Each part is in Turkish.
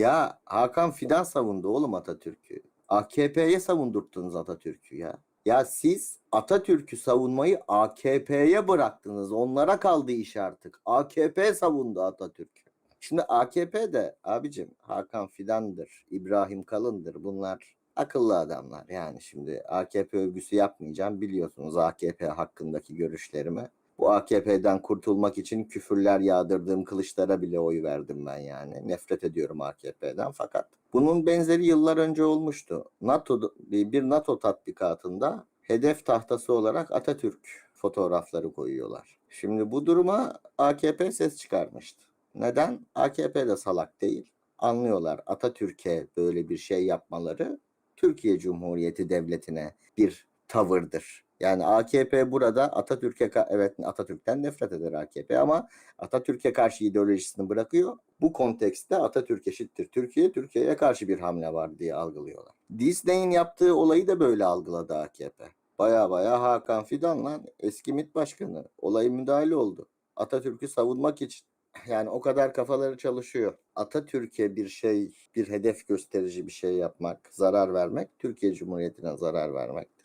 Ya Hakan Fidan savundu oğlum Atatürk'ü. AKP'ye savundurttunuz Atatürk'ü ya. Ya siz Atatürk'ü savunmayı AKP'ye bıraktınız. Onlara kaldı iş artık. AKP savundu Atatürk'ü. Şimdi AKP de abicim Hakan Fidan'dır, İbrahim Kalın'dır. Bunlar akıllı adamlar. Yani şimdi AKP övgüsü yapmayacağım. Biliyorsunuz AKP hakkındaki görüşlerimi. Bu AKP'den kurtulmak için küfürler yağdırdığım kılıçlara bile oy verdim ben yani. Nefret ediyorum AKP'den fakat bunun benzeri yıllar önce olmuştu. NATO bir NATO tatbikatında hedef tahtası olarak Atatürk fotoğrafları koyuyorlar. Şimdi bu duruma AKP ses çıkarmıştı. Neden? AKP de salak değil. Anlıyorlar Atatürk'e böyle bir şey yapmaları Türkiye Cumhuriyeti Devleti'ne bir tavırdır. Yani AKP burada Atatürk'e evet Atatürk'ten nefret eder AKP ama Atatürk'e karşı ideolojisini bırakıyor. Bu kontekste Atatürk eşittir Türkiye, Türkiye'ye karşı bir hamle var diye algılıyorlar. Disney'in yaptığı olayı da böyle algıladı AKP. Baya baya Hakan Fidan lan eski MİT başkanı. Olaya müdahale oldu. Atatürk'ü savunmak için. Yani o kadar kafaları çalışıyor. Atatürk'e bir şey, bir hedef gösterici bir şey yapmak, zarar vermek, Türkiye Cumhuriyeti'ne zarar vermektir.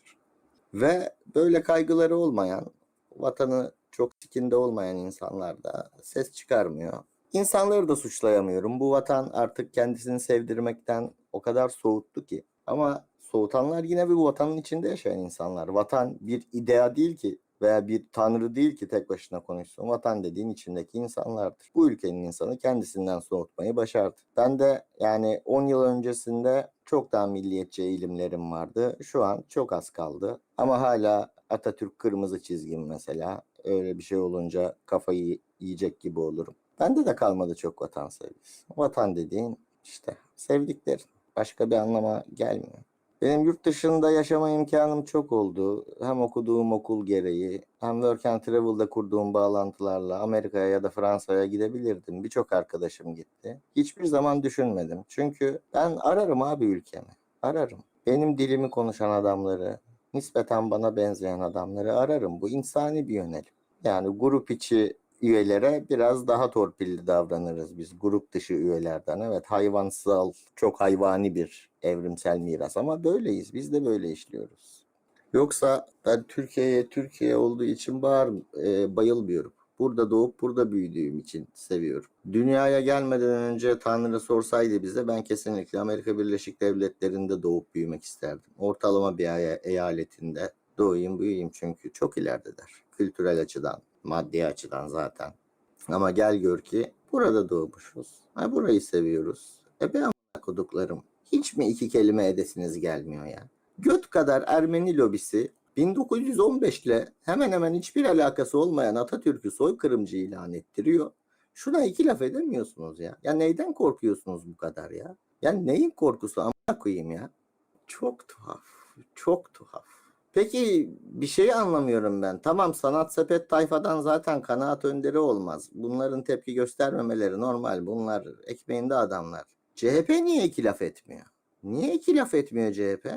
Ve böyle kaygıları olmayan, vatanı çok sikinde olmayan insanlar da ses çıkarmıyor. İnsanları da suçlayamıyorum. Bu vatan artık kendisini sevdirmekten o kadar soğuttu ki. Ama soğutanlar yine bu vatanın içinde yaşayan insanlar. Vatan bir idea değil ki veya bir tanrı değil ki tek başına konuşsun. Vatan dediğin içindeki insanlardır. Bu ülkenin insanı kendisinden soğutmayı başardı. Ben de yani 10 yıl öncesinde çok daha milliyetçi eğilimlerim vardı. Şu an çok az kaldı. Ama hala Atatürk kırmızı çizgim mesela. Öyle bir şey olunca kafayı yiyecek gibi olurum. Bende de kalmadı çok vatan sevgisi. Vatan dediğin işte sevdiklerin. Başka bir anlama gelmiyor. Benim yurt dışında yaşama imkanım çok oldu. Hem okuduğum okul gereği hem work and travel'da kurduğum bağlantılarla Amerika'ya ya da Fransa'ya gidebilirdim. Birçok arkadaşım gitti. Hiçbir zaman düşünmedim. Çünkü ben ararım abi ülkemi. Ararım. Benim dilimi konuşan adamları, nispeten bana benzeyen adamları ararım. Bu insani bir yönelim. Yani grup içi üyelere biraz daha torpilli davranırız biz grup dışı üyelerden. Evet hayvansal, çok hayvani bir evrimsel miras ama böyleyiz. Biz de böyle işliyoruz. Yoksa ben Türkiye'ye Türkiye olduğu için bağır, e, bayılmıyorum. Burada doğup burada büyüdüğüm için seviyorum. Dünyaya gelmeden önce Tanrı sorsaydı bize ben kesinlikle Amerika Birleşik Devletleri'nde doğup büyümek isterdim. Ortalama bir eyaletinde doğayım büyüyeyim çünkü çok ilerideler. Kültürel açıdan, maddi açıdan zaten. Ama gel gör ki burada doğmuşuz. Ha, burayı seviyoruz. E be koduklarım. Hiç mi iki kelime edesiniz gelmiyor ya? Göt kadar Ermeni lobisi 1915 ile hemen hemen hiçbir alakası olmayan Atatürk'ü soykırımcı ilan ettiriyor. Şuna iki laf edemiyorsunuz ya. Ya neyden korkuyorsunuz bu kadar ya? Ya neyin korkusu amına koyayım ya? Çok tuhaf. Çok tuhaf. Peki bir şeyi anlamıyorum ben. Tamam sanat sepet tayfadan zaten kanaat önderi olmaz. Bunların tepki göstermemeleri normal. Bunlar ekmeğinde adamlar. CHP niye iki laf etmiyor? Niye iki laf etmiyor CHP?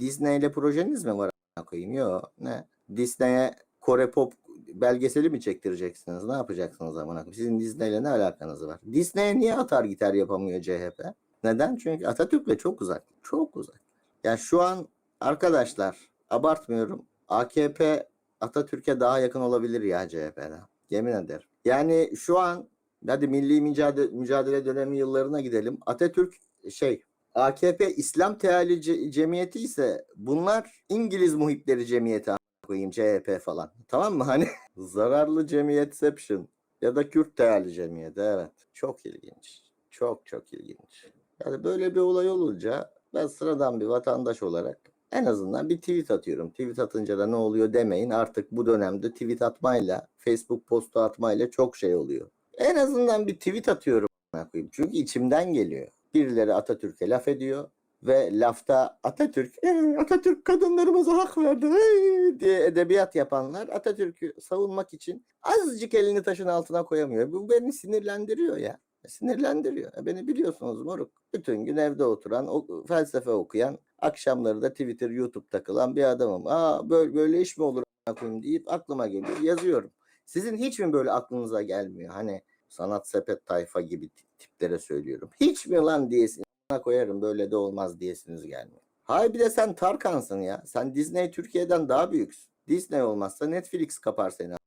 Disney ile projeniz mi var koyayım? Yok. Ne? Disney'e Kore Pop belgeseli mi çektireceksiniz? Ne yapacaksınız amına? Sizin Disney ile ne alakanız var? Disney'e niye atar gitar yapamıyor CHP? Neden? Çünkü Atatürk'le çok uzak. Çok uzak. Ya şu an arkadaşlar abartmıyorum. AKP Atatürk'e daha yakın olabilir ya CHP'den. Yemin ederim. Yani şu an hadi milli mücadele, mücadele dönemi yıllarına gidelim. Atatürk şey AKP İslam Teali Ce- Cemiyeti ise bunlar İngiliz muhipleri cemiyeti koyayım CHP falan. Tamam mı? Hani zararlı cemiyetception ya da Kürt Teali Cemiyeti evet. Çok ilginç. Çok çok ilginç. Yani böyle bir olay olunca ben sıradan bir vatandaş olarak en azından bir tweet atıyorum. Tweet atınca da ne oluyor demeyin. Artık bu dönemde tweet atmayla, Facebook postu atmayla çok şey oluyor. En azından bir tweet atıyorum. Çünkü içimden geliyor. Birileri Atatürk'e laf ediyor ve lafta Atatürk, "Ee, Atatürk kadınlarımıza hak verdi ee," diye edebiyat yapanlar Atatürk'ü savunmak için azıcık elini taşın altına koyamıyor. Bu beni sinirlendiriyor ya. Sinirlendiriyor. E, Beni biliyorsunuz moruk. Bütün gün evde oturan, o, felsefe okuyan, akşamları da Twitter, YouTube takılan bir adamım. Aa böyle, böyle iş mi olur deyip aklıma geliyor. Yazıyorum. Sizin hiç mi böyle aklınıza gelmiyor? Hani sanat sepet tayfa gibi tiplere söylüyorum. Hiç mi lan diyesin koyarım böyle de olmaz diyesiniz gelmiyor. Hay bir de sen Tarkan'sın ya. Sen Disney Türkiye'den daha büyüksün. Disney olmazsa Netflix kapar seni.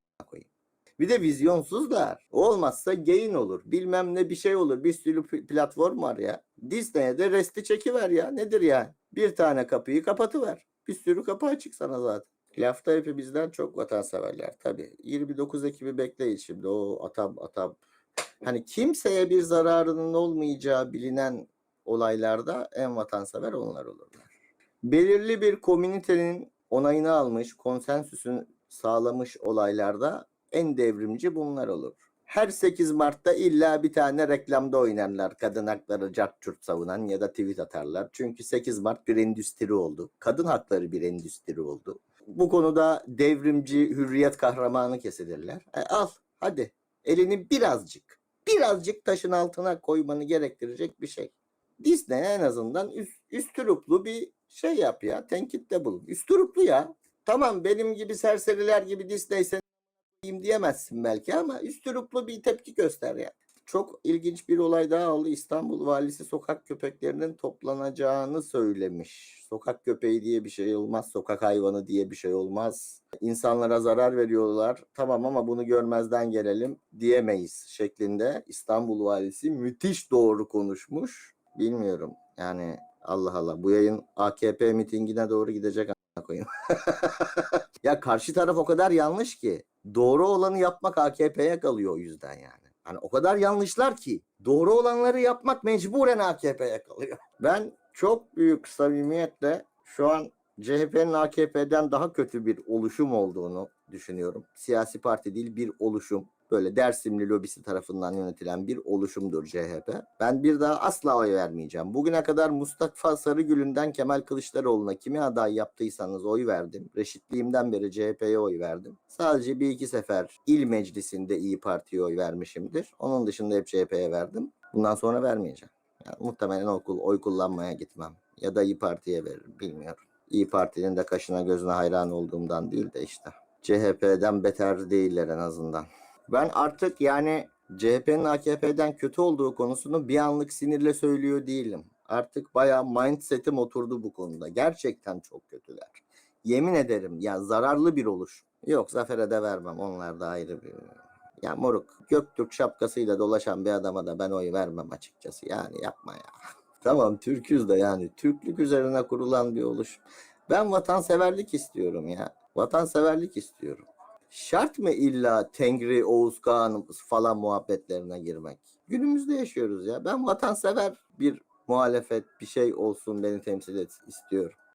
Bir de vizyonsuzlar. Olmazsa gain olur. Bilmem ne bir şey olur. Bir sürü pl- platform var ya. Disney'e de resti çekiver ya. Nedir yani? Bir tane kapıyı kapatıver. Bir sürü kapı açık sana zaten. Lafta hepimizden çok vatanseverler tabii. 29 Ekim'i bekleyin şimdi. O atam atam. Hani kimseye bir zararının olmayacağı bilinen olaylarda en vatansever onlar olurlar. Belirli bir komünitenin onayını almış, konsensüsün sağlamış olaylarda en devrimci bunlar olur. Her 8 Mart'ta illa bir tane reklamda oynarlar. Kadın hakları cart curt savunan ya da tweet atarlar. Çünkü 8 Mart bir endüstri oldu. Kadın hakları bir endüstri oldu. Bu konuda devrimci hürriyet kahramanı kesilirler. E, al hadi elini birazcık birazcık taşın altına koymanı gerektirecek bir şey. Disney en azından üst, üstüruplu bir şey yap ya. Tenkitte bulun. Üstüruplu ya. Tamam benim gibi serseriler gibi Disney seni diyemezsin belki ama üstüruplu bir tepki göster ya. Çok ilginç bir olay daha oldu. İstanbul valisi sokak köpeklerinin toplanacağını söylemiş. Sokak köpeği diye bir şey olmaz. Sokak hayvanı diye bir şey olmaz. İnsanlara zarar veriyorlar. Tamam ama bunu görmezden gelelim diyemeyiz şeklinde İstanbul valisi müthiş doğru konuşmuş. Bilmiyorum. Yani Allah Allah bu yayın AKP mitingine doğru gidecek koyayım. ya karşı taraf o kadar yanlış ki doğru olanı yapmak AKP'ye kalıyor o yüzden yani. Hani o kadar yanlışlar ki doğru olanları yapmak mecburen AKP'ye kalıyor. Ben çok büyük samimiyetle şu an CHP'nin AKP'den daha kötü bir oluşum olduğunu düşünüyorum. Siyasi parti değil bir oluşum. Böyle Dersimli lobisi tarafından yönetilen bir oluşumdur CHP. Ben bir daha asla oy vermeyeceğim. Bugüne kadar Mustafa Sarıgül'ünden Kemal Kılıçdaroğlu'na kimi aday yaptıysanız oy verdim. Reşitliğimden beri CHP'ye oy verdim. Sadece bir iki sefer il meclisinde İyi Parti'ye oy vermişimdir. Onun dışında hep CHP'ye verdim. Bundan sonra vermeyeceğim. Yani muhtemelen okul oy kullanmaya gitmem. Ya da İyi Parti'ye veririm bilmiyorum. İyi Parti'nin de kaşına gözüne hayran olduğumdan değil de işte. CHP'den beter değiller en azından. Ben artık yani CHP'nin AKP'den kötü olduğu konusunu bir anlık sinirle söylüyor değilim. Artık bayağı mindsetim oturdu bu konuda. Gerçekten çok kötüler. Yemin ederim ya zararlı bir oluş. Yok Zafer'e de vermem. Onlar da ayrı bir... Ya moruk Göktürk şapkasıyla dolaşan bir adama da ben oy vermem açıkçası. Yani yapma ya. tamam Türküz de yani Türklük üzerine kurulan bir oluş. Ben vatanseverlik istiyorum ya. Vatanseverlik istiyorum. Şart mı illa Tengri, Oğuz Kağan falan muhabbetlerine girmek? Günümüzde yaşıyoruz ya. Ben vatansever bir muhalefet bir şey olsun beni temsil et istiyorum.